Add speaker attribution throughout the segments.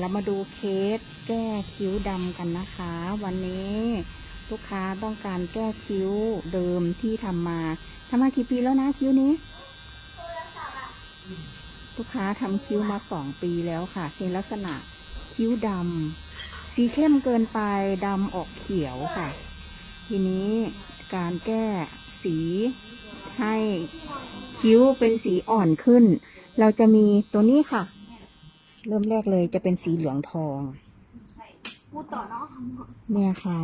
Speaker 1: เรามาดูเคสแก้คิ้วดำกันนะคะ วันนี้ลูกค้าต้องการแก้คิ้วเดิมที่ทำมาทำมากี่ปีแล้วนะคิ้วนี้ ลูกค้าทำคิ้วมาสองปีแล้วค่ะเป็นลักษณะคิ้วดำสีเข้มเกินไปดำออกเขียวค่ะ ทีนี้การแก้สีให้คิ้วเป็นสีอ่อนขึ้น เราจะมีตัวนี้ค่ะ เริ่มแรกเลยจะเป็นสีเหลืองทอง
Speaker 2: พูดต่อเนาะ
Speaker 1: เนี่ยค่ะ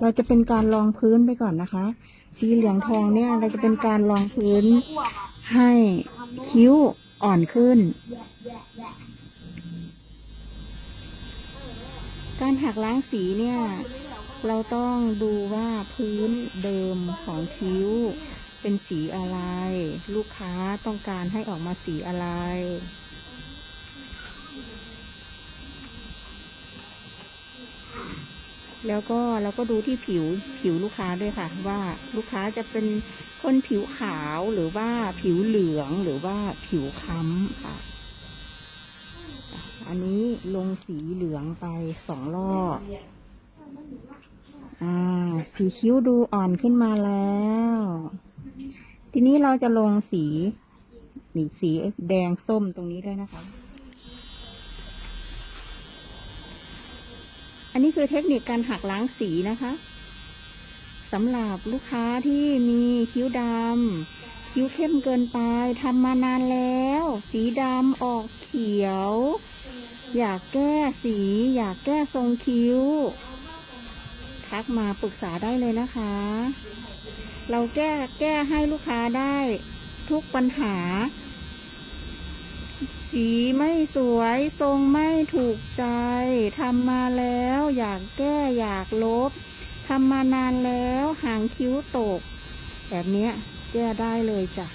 Speaker 1: เราจะเป็นการรองพื้นไปก่อนนะคะ สีเหลืองทองเนี่ยเราจะเป็นการรองพื้นให้คิ้วอ่อนขึ้น การหักล้างสีเนี่ย เราต้องดูว่าพื้นเดิมของคิ้ว เป็นสีอะไร ลูกค้าต้องการให้ออกมาสีอะไร แล้วก็เราก็ดูที่ผิวผิวลูกค้าด้วยค่ะ ว่าลูกค้าจะเป็นคนผิวขาวหรือว่าผิวเหลืองหรือว่าผิวค้ำค่ะ อันนี้ลงสีเหลืองไปสองรอบอ่าสีคิ้วดูอ่อนขึ้นมาแล้ว ทีนี้เราจะลงสีนี่สีแดงส้มตรงนี้ด้วยนะคะ อันนี้คือเทคนิคการหักล้างสีนะคะสำหรับลูกค้าที่มีคิ้วดำคิ้วเข้มเกินไปทำมานานแล้ว สีดำออกเขียว อยากแก้สี อยากแก้ทรงคิ้ว ทักมาปรึกษาได้เลยนะคะ เราแก้แก้ให้ลูกค้าได้ทุกปัญหา สีไม่สวยทรงไม่ถูกใจทำมาแล้วอยากแก้อยากลบทำมานานแล้วหางคิ้วตก แบบเนี้ยแก้ได้เลยจ้ะ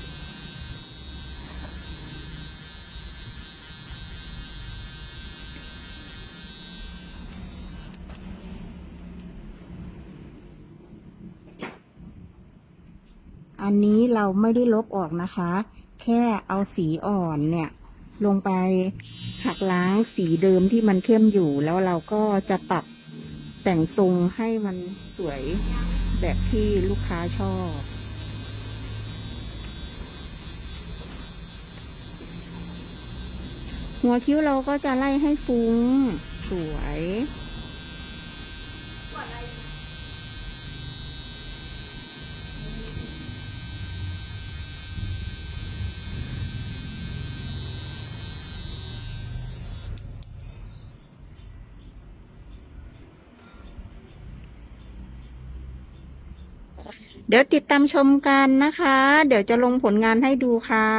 Speaker 1: อันนี้เราไม่ได้ลบออกนะคะ แค่เอาสีอ่อนเนี่ย ลงไปหักล้างสีเดิมที่มันเข้มอยู่ แล้วเราก็จะตัดแต่งทรงให้มันสวยแบบที่ลูกค้าชอบ หัวคิ้วเราก็จะไล่ให้ฟุ้ง สวย เดี๋ยวติดตามชมกันนะคะ เดี๋ยวจะลงผลงานให้ดูค่ะ